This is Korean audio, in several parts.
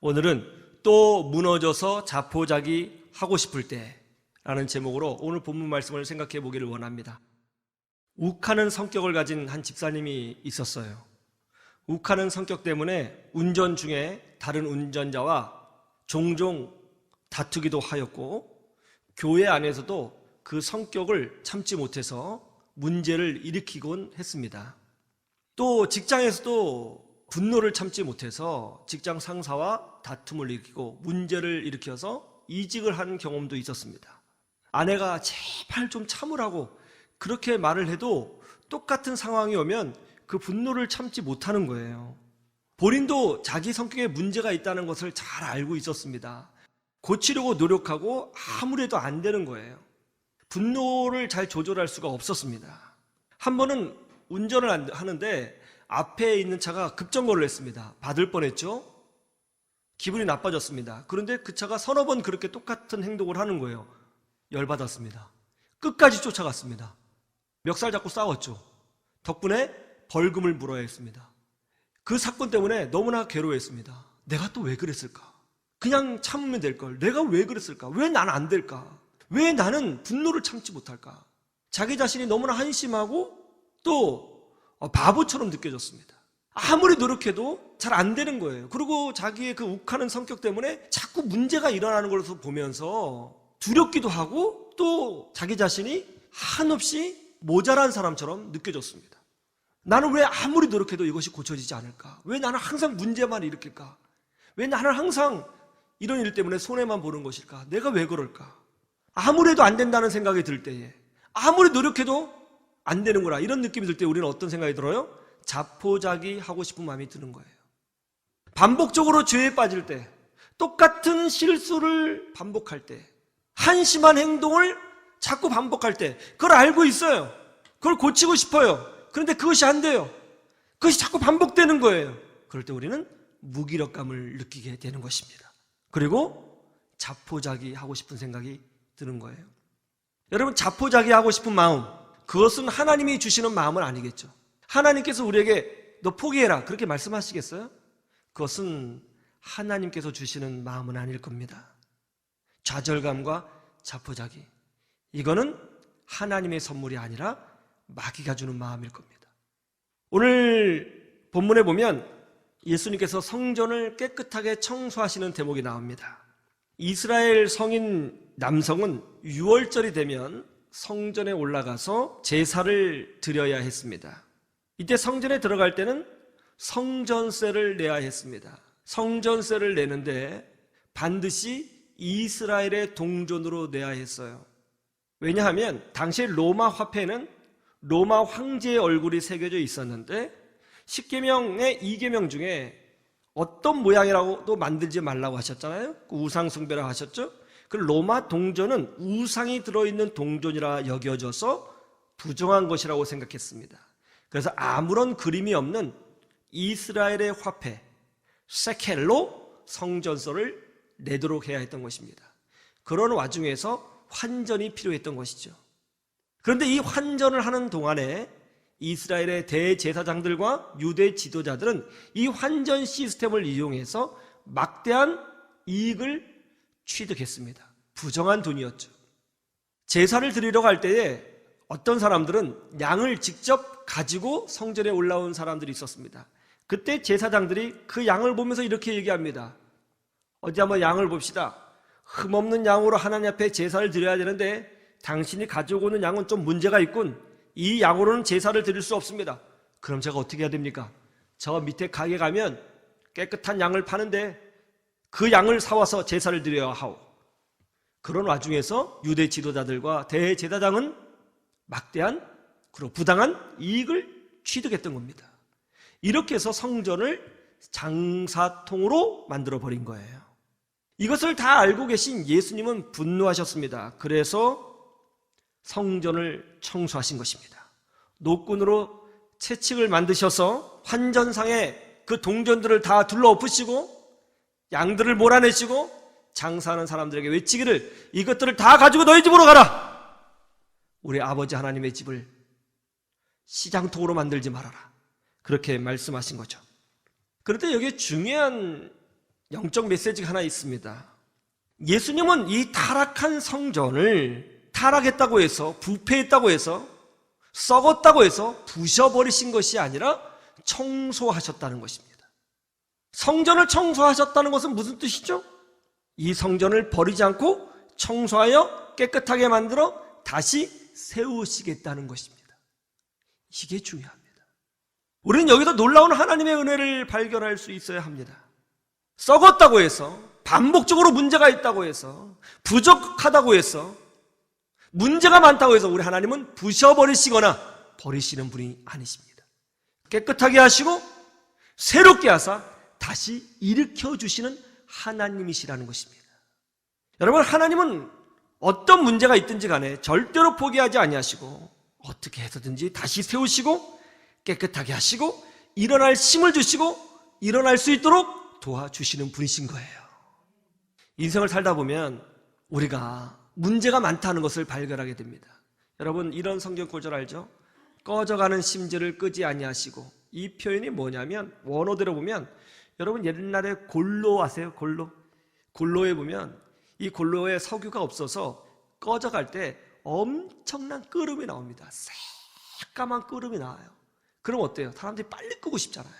오늘은 또 무너져서 자포자기 하고 싶을 때라는 제목으로 오늘 본문 말씀을 생각해 보기를 원합니다. 욱하는 성격을 가진 한 집사님이 있었어요. 욱하는 성격 때문에 운전 중에 다른 운전자와 종종 다투기도 하였고 교회 안에서도 그 성격을 참지 못해서 문제를 일으키곤 했습니다. 또 직장에서도 분노를 참지 못해서 직장 상사와 다툼을 일으키고 문제를 일으켜서 이직을 한 경험도 있었습니다. 아내가 제발 좀 참으라고 그렇게 말을 해도 똑같은 상황이 오면 그 분노를 참지 못하는 거예요. 본인도 자기 성격에 문제가 있다는 것을 잘 알고 있었습니다. 고치려고 노력하고 아무래도 안 되는 거예요. 분노를 잘 조절할 수가 없었습니다. 한 번은 운전을 안- 하는데 앞에 있는 차가 급정거를 했습니다. 받을 뻔했죠? 기분이 나빠졌습니다. 그런데 그 차가 서너 번 그렇게 똑같은 행동을 하는 거예요. 열받았습니다. 끝까지 쫓아갔습니다. 멱살 잡고 싸웠죠. 덕분에 벌금을 물어야 했습니다. 그 사건 때문에 너무나 괴로워했습니다. 내가 또 왜 그랬을까? 그냥 참으면 될 걸. 내가 왜 그랬을까? 왜 난 안 될까? 왜 나는 분노를 참지 못할까? 자기 자신이 너무나 한심하고 또 어, 바보처럼 느껴졌습니다. 아무리 노력해도 잘 안 되는 거예요. 그리고 자기의 그 욱하는 성격 때문에 자꾸 문제가 일어나는 것을 보면서 두렵기도 하고 또 자기 자신이 한없이 모자란 사람처럼 느껴졌습니다. 나는 왜 아무리 노력해도 이것이 고쳐지지 않을까? 왜 나는 항상 문제만 일으킬까? 왜 나는 항상 이런 일 때문에 손해만 보는 것일까? 내가 왜 그럴까? 아무래도 안 된다는 생각이 들 때에 아무리 노력해도 안 되는구나 이런 느낌이 들 때 우리는 어떤 생각이 들어요? 자포자기 하고 싶은 마음이 드는 거예요. 반복적으로 죄에 빠질 때 똑같은 실수를 반복할 때 한심한 행동을 자꾸 반복할 때 그걸 알고 있어요. 그걸 고치고 싶어요. 그런데 그것이 안 돼요. 그것이 자꾸 반복되는 거예요. 그럴 때 우리는 무기력감을 느끼게 되는 것입니다. 그리고 자포자기 하고 싶은 생각이 드는 거예요. 여러분 자포자기 하고 싶은 마음 그것은 하나님이 주시는 마음은 아니겠죠. 하나님께서 우리에게 너 포기해라 그렇게 말씀하시겠어요? 그것은 하나님께서 주시는 마음은 아닐 겁니다. 좌절감과 자포자기 이거는 하나님의 선물이 아니라 마귀가 주는 마음일 겁니다. 오늘 본문에 보면 예수님께서 성전을 깨끗하게 청소하시는 대목이 나옵니다. 이스라엘 성인 남성은 6월절이 되면 성전에 올라가서 제사를 드려야 했습니다. 이때 성전에 들어갈 때는 성전세를 내야 했습니다. 성전세를 내는데 반드시 이스라엘의 동전으로 내야 했어요. 왜냐하면 당시 로마 화폐는 로마 황제의 얼굴이 새겨져 있었는데 10계명의 2계명 중에 어떤 모양이라고도 만들지 말라고 하셨잖아요. 그 우상 숭배라고 하셨죠. 그 로마 동전은 우상이 들어있는 동전이라 여겨져서 부정한 것이라고 생각했습니다. 그래서 아무런 그림이 없는 이스라엘의 화폐 세켈로 성전서를 내도록 해야 했던 것입니다. 그런 와중에서 환전이 필요했던 것이죠. 그런데 이 환전을 하는 동안에 이스라엘의 대제사장들과 유대 지도자들은 이 환전 시스템을 이용해서 막대한 이익을 취득했습니다. 부정한 돈이었죠. 제사를 드리러 갈 때에 어떤 사람들은 양을 직접 가지고 성전에 올라온 사람들이 있었습니다. 그때 제사장들이 그 양을 보면서 이렇게 얘기합니다. 어디 한번 양을 봅시다. 흠없는 양으로 하나님 앞에 제사를 드려야 되는데 당신이 가지고 오는 양은 좀 문제가 있군. 이 양으로는 제사를 드릴 수 없습니다. 그럼 제가 어떻게 해야 됩니까? 저 밑에 가게 가면 깨끗한 양을 파는데 그 양을 사와서 제사를 드려야 하오. 그런 와중에서 유대 지도자들과 대제사장은 막대한 그리고 부당한 이익을 취득했던 겁니다. 이렇게 해서 성전을 장사통으로 만들어 버린 거예요. 이것을 다 알고 계신 예수님은 분노하셨습니다. 그래서 성전을 청소하신 것입니다. 노끈으로 채찍을 만드셔서 환전상에 그 동전들을 다 둘러 엎으시고 양들을 몰아내시고 장사하는 사람들에게 외치기를 이것들을 다 가지고 너희 집으로 가라. 우리 아버지 하나님의 집을 시장통으로 만들지 말아라. 그렇게 말씀하신 거죠. 그런데 여기에 중요한 영적 메시지가 하나 있습니다. 예수님은 이 타락한 성전을 타락했다고 해서 부패했다고 해서 썩었다고 해서 부셔버리신 것이 아니라 청소하셨다는 것입니다. 성전을 청소하셨다는 것은 무슨 뜻이죠? 이 성전을 버리지 않고 청소하여 깨끗하게 만들어 다시 세우시겠다는 것입니다. 이게 중요합니다. 우리는 여기서 놀라운 하나님의 은혜를 발견할 수 있어야 합니다. 썩었다고 해서 반복적으로 문제가 있다고 해서 부족하다고 해서 문제가 많다고 해서 우리 하나님은 부셔버리시거나 버리시는 분이 아니십니다. 깨끗하게 하시고 새롭게 하사 다시 일으켜 주시는 하나님이시라는 것입니다. 여러분 하나님은 어떤 문제가 있든지 간에 절대로 포기하지 아니하시고 어떻게 해서든지 다시 세우시고 깨끗하게 하시고 일어날 힘을 주시고 일어날 수 있도록 도와주시는 분이신 거예요. 인생을 살다 보면 우리가 문제가 많다는 것을 발견하게 됩니다. 여러분 이런 성경 구절 알죠? 꺼져가는 심지를 끄지 아니하시고 이 표현이 뭐냐면 원어대로 보면 여러분 옛날에 골로 아세요? 골로 골로에 보면 이 골로에 석유가 없어서 꺼져갈 때 엄청난 끓음이 나옵니다. 새까만 끓음이 나와요. 그럼 어때요? 사람들이 빨리 끄고 싶잖아요.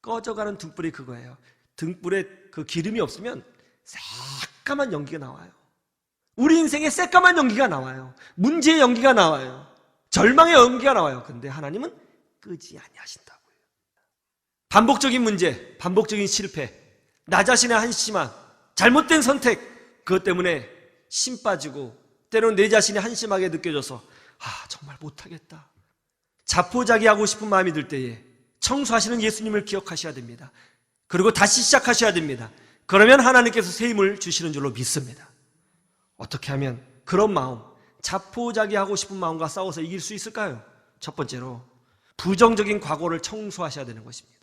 꺼져가는 등불이 그거예요. 등불에 그 기름이 없으면 새까만 연기가 나와요. 우리 인생에 새까만 연기가 나와요. 문제의 연기가 나와요. 절망의 연기가 나와요. 근데 하나님은 끄지 아니하신다고요. 반복적인 문제, 반복적인 실패, 나 자신의 한심함, 잘못된 선택, 그것 때문에 심 빠지고 때로는 내 자신이 한심하게 느껴져서 아 정말 못하겠다. 자포자기 하고 싶은 마음이 들 때에 청소하시는 예수님을 기억하셔야 됩니다. 그리고 다시 시작하셔야 됩니다. 그러면 하나님께서 새 힘을 주시는 줄로 믿습니다. 어떻게 하면 그런 마음, 자포자기 하고 싶은 마음과 싸워서 이길 수 있을까요? 첫 번째로 부정적인 과거를 청소하셔야 되는 것입니다.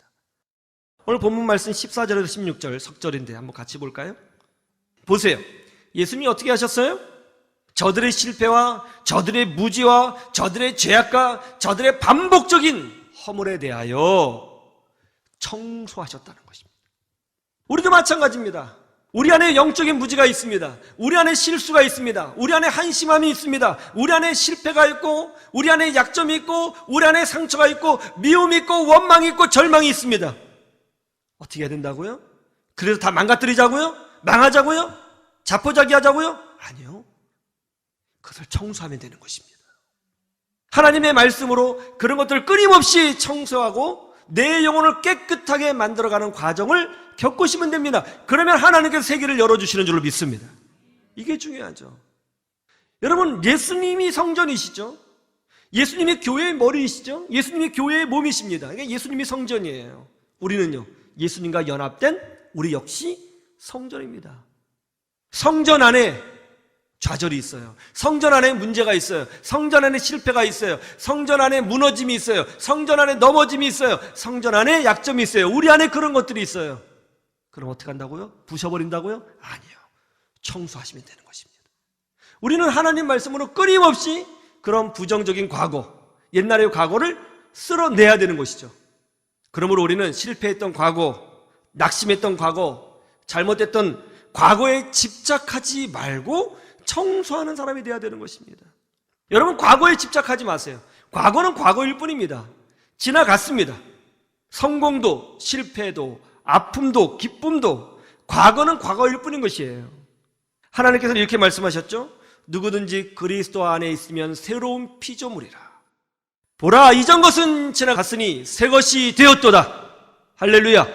오늘 본문 말씀 14절에서 16절 석절인데 한번 같이 볼까요? 보세요. 예수님이 어떻게 하셨어요? 저들의 실패와 저들의 무지와 저들의 죄악과 저들의 반복적인 허물에 대하여 청소하셨다는 것입니다. 우리도 마찬가지입니다. 우리 안에 영적인 무지가 있습니다. 우리 안에 실수가 있습니다. 우리 안에 한심함이 있습니다. 우리 안에 실패가 있고, 우리 안에 약점이 있고, 우리 안에 상처가 있고, 미움이 있고, 원망이 있고, 절망이 있습니다. 어떻게 해야 된다고요? 그래서 다 망가뜨리자고요? 망하자고요? 자포자기 하자고요? 아니요. 그것을 청소하면 되는 것입니다. 하나님의 말씀으로 그런 것들을 끊임없이 청소하고 내 영혼을 깨끗하게 만들어가는 과정을 겪으시면 됩니다. 그러면 하나님께서 세계를 열어주시는 줄로 믿습니다. 이게 중요하죠. 여러분, 예수님이 성전이시죠? 예수님이 교회의 머리이시죠? 예수님이 교회의 몸이십니다. 예수님이 성전이에요. 우리는요, 예수님과 연합된 우리 역시 성전입니다. 성전 안에 좌절이 있어요. 성전 안에 문제가 있어요. 성전 안에 실패가 있어요. 성전 안에 무너짐이 있어요. 성전 안에 넘어짐이 있어요. 성전 안에 약점이 있어요. 우리 안에 그런 것들이 있어요. 그럼 어떻게 한다고요? 부셔버린다고요? 아니요. 청소하시면 되는 것입니다. 우리는 하나님 말씀으로 끊임없이 그런 부정적인 과거, 옛날의 과거를 쓸어내야 되는 것이죠. 그러므로 우리는 실패했던 과거, 낙심했던 과거, 잘못했던 과거에 집착하지 말고 청소하는 사람이 되어야 되는 것입니다. 여러분, 과거에 집착하지 마세요. 과거는 과거일 뿐입니다. 지나갔습니다. 성공도, 실패도, 아픔도, 기쁨도, 과거는 과거일 뿐인 것이에요. 하나님께서는 이렇게 말씀하셨죠? 누구든지 그리스도 안에 있으면 새로운 피조물이라. 보라, 이전 것은 지나갔으니 새 것이 되었도다. 할렐루야.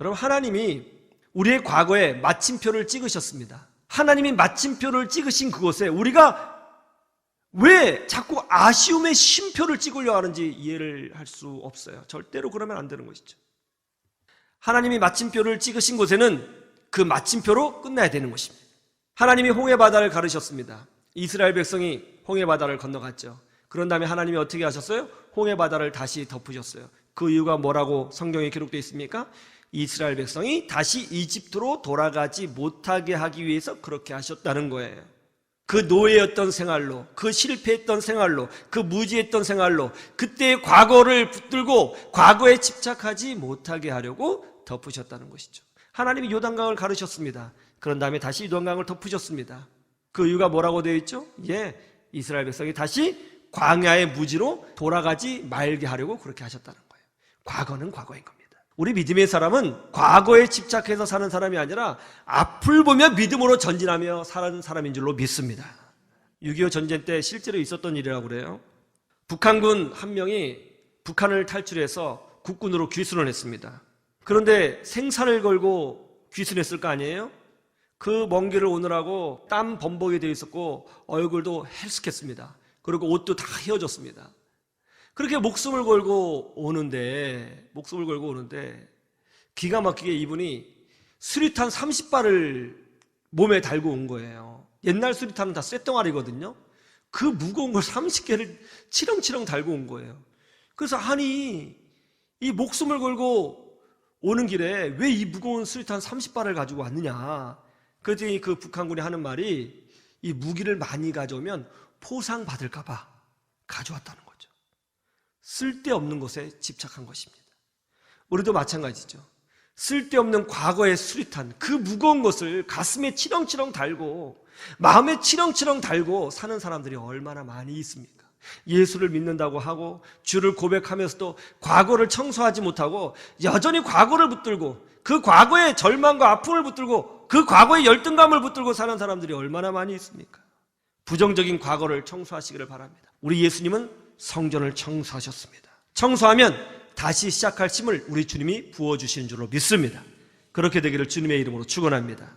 여러분, 하나님이 우리의 과거에 마침표를 찍으셨습니다. 하나님이 마침표를 찍으신 그곳에 우리가 왜 자꾸 아쉬움의 쉼표를 찍으려 하는지 이해를 할 수 없어요. 절대로 그러면 안 되는 것이죠. 하나님이 마침표를 찍으신 곳에는 그 마침표로 끝나야 되는 것입니다. 하나님이 홍해 바다를 가르셨습니다. 이스라엘 백성이 홍해 바다를 건너갔죠. 그런 다음에 하나님이 어떻게 하셨어요? 홍해 바다를 다시 덮으셨어요. 그 이유가 뭐라고 성경에 기록되어 있습니까? 이스라엘 백성이 다시 이집트로 돌아가지 못하게 하기 위해서 그렇게 하셨다는 거예요. 그 노예였던 생활로, 그 실패했던 생활로, 그 무지했던 생활로, 그때의 과거를 붙들고 과거에 집착하지 못하게 하려고 덮으셨다는 것이죠. 하나님이 요단강을 가르셨습니다. 그런 다음에 다시 요단강을 덮으셨습니다. 그 이유가 뭐라고 되어 있죠? 예, 이스라엘 백성이 다시 광야의 무지로 돌아가지 말게 하려고 그렇게 하셨다는 거예요. 과거는 과거인 겁니다. 우리 믿음의 사람은 과거에 집착해서 사는 사람이 아니라 앞을 보며 믿음으로 전진하며 사는 사람인 줄로 믿습니다. 6.25 전쟁 때 실제로 있었던 일이라고 그래요. 북한군 한 명이 북한을 탈출해서 국군으로 귀순을 했습니다. 그런데 생산을 걸고 귀순했을 거 아니에요? 그 먼 길을 오느라고 땀 범벅이 되어 있었고 얼굴도 헬스했습니다. 그리고 옷도 다 휘어졌습니다. 그렇게 목숨을 걸고 오는데 목숨을 걸고 오는데 기가 막히게 이분이 수리탄 30발을 몸에 달고 온 거예요. 옛날 수리탄은 다 쇳덩어리거든요. 그 무거운 걸 30개를 치렁치렁 달고 온 거예요. 그래서 아니 이 목숨을 걸고 오는 길에 왜 이 무거운 수리탄 30발을 가지고 왔느냐? 그랬더니 그 북한군이 하는 말이 이 무기를 많이 가져오면 포상 받을까봐 가져왔다는 거죠. 쓸데없는 것에 집착한 것입니다. 우리도 마찬가지죠. 쓸데없는 과거의 수리탄, 그 무거운 것을 가슴에 치렁치렁 달고, 마음에 치렁치렁 달고 사는 사람들이 얼마나 많이 있습니까? 예수를 믿는다고 하고, 주를 고백하면서도 과거를 청소하지 못하고, 여전히 과거를 붙들고, 그 과거의 절망과 아픔을 붙들고, 그 과거의 열등감을 붙들고 사는 사람들이 얼마나 많이 있습니까? 부정적인 과거를 청소하시기를 바랍니다. 우리 예수님은 성전을 청소하셨습니다. 청소하면 다시 시작할 힘을 우리 주님이 부어주시는 줄로 믿습니다. 그렇게 되기를 주님의 이름으로 축원합니다.